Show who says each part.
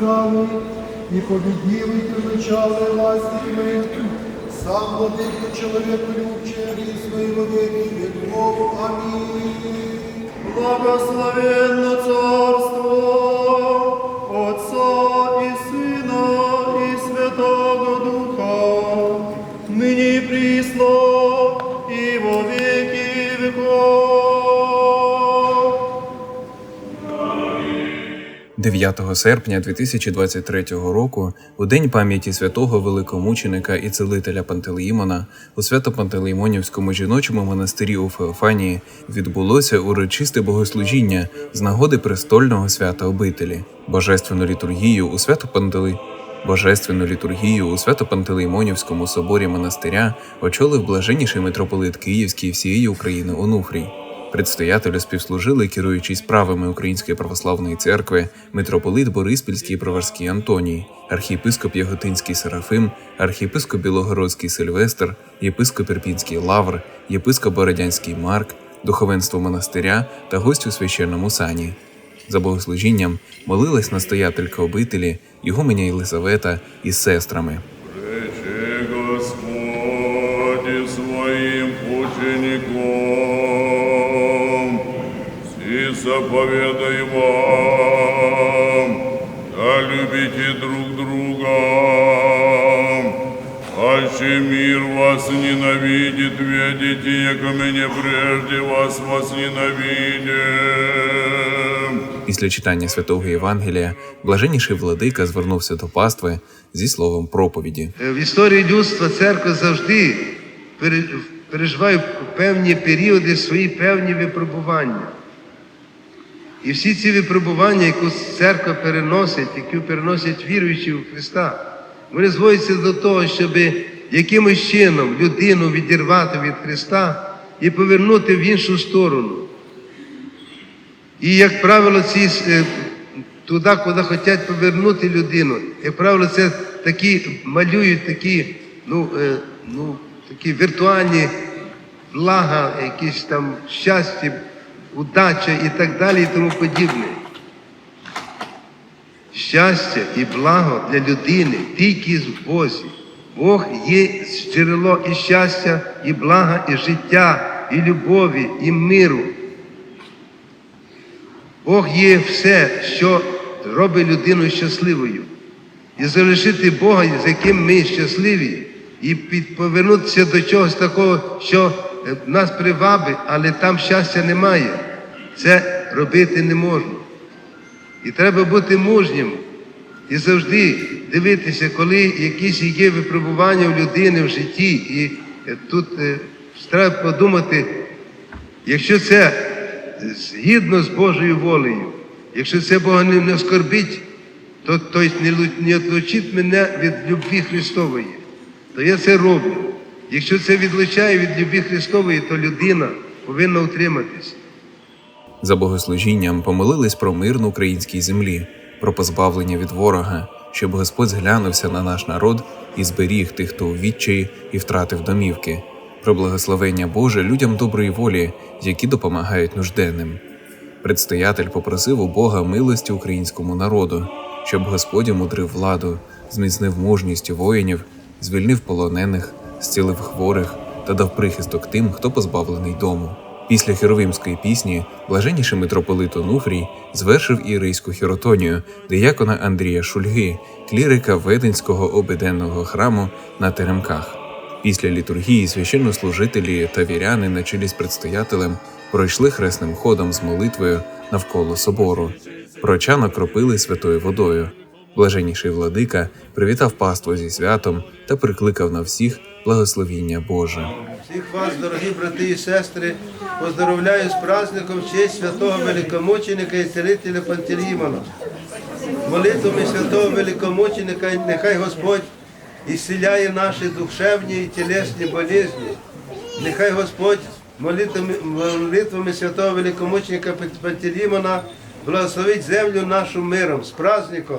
Speaker 1: розказали і побіділи, і призначали ластиками. Сам владико чоловіку любче, і владики від Богу. Амінь.
Speaker 2: Благословенно царство Отца и Сына и Святого Духа, ныне и
Speaker 3: 9 серпня 2023 року, у день пам'яті святого великомученика і целителя Пантелеїмона, у Свято-Пантелеймонівському жіночому монастирі у Феофанії відбулося урочисте богослужіння з нагоди престольного свята обителі, божественну літургію у Свято-Пантелей. Божественну літургію у Свято-Пантелеймонівському соборі монастиря очолив блаженніший митрополит Київський всієї України Онуфрій. Предстоятелю співслужили, керуючий справами Української православної церкви, митрополит Бориспільський Проварський Антоній, архієпископ Яготинський Серафим, архієпископ Білогородський Сильвестр, єпископ Ірпінський Лавр, єпископ Бородянський Марк, духовенство монастиря та гості у священному сані. За богослужінням молилась настоятелька обителі, Ігуменя Єлизавета із сестрами.
Speaker 4: Речи Господи своим ученикам, и заповедай вам, да любите друг друга, аще мир вас ненавидит, ведите, яко меня прежде вас возненавидим.
Speaker 3: Після читання святого Євангелія блаженніший владика звернувся до пастви зі словом проповіді.
Speaker 5: Е, В історії людства церква завжди переживає певні періоди свої певні випробування. І всі ці випробування, які церква переносить, які переносять віруючі в Христа, вони зводяться до того, щоб якимось чином людину відірвати від Христа і повернути в іншу сторону. І, як правило, ці е, туди, куди хочуть повернути людину, як правило, це такі малюють такі, ну, е, ну, такі віртуальні блага, якісь там щастя, удача і так далі, і тому подібне. Щастя і благо для людини тільки з Бозі. Бог є джерело і щастя, і блага, і життя, і любові, і миру. Бог є все, що робить людину щасливою. І залишити Бога, з яким ми щасливі, і повернутися до чогось такого, що нас привабить, але там щастя немає. Це робити не можна. І треба бути мужнім і завжди дивитися, коли якісь є випробування у людини в житті. І е, тут е, треба подумати, якщо це згідно з Божою волею, якщо це Бога не, оскорбить, то, то не, лу- не відлучить мене від любві Христової, то я це роблю. Якщо це відлучає від любві Христової, то людина повинна утриматися.
Speaker 3: За богослужінням помолились про мир на українській землі, про позбавлення від ворога, щоб Господь зглянувся на наш народ і зберіг тих, хто у відчаї і втратив домівки, про благословення Боже людям доброї волі, які допомагають нужденним. Предстоятель попросив у Бога милості українському народу, щоб Господь мудрив владу, зміцнив мужність воїнів, звільнив полонених, зцілив хворих та дав прихисток тим, хто позбавлений дому. Після херовимської пісні блаженніший митрополит Онуфрій звершив ірийську хіротонію диякона Андрія Шульги, клірика Веденського обиденного храму на Теремках. Після літургії священнослужителі та віряни на чолі з предстоятелем пройшли хресним ходом з молитвою навколо собору. Прочан окропили святою водою. Блаженніший владика привітав паству зі святом та прикликав на всіх благословіння Боже.
Speaker 5: Всіх вас, дорогі брати і сестри, поздоровляю з праздником честь святого великомученика і цілителя Пантелеймона. Молитвами святого великомученика нехай Господь ісціляє наші душевні і тілесні болезні. Нехай Господь молитвами, молитвами святого великомученика Пантелеймона благословить землю нашу миром з праздником.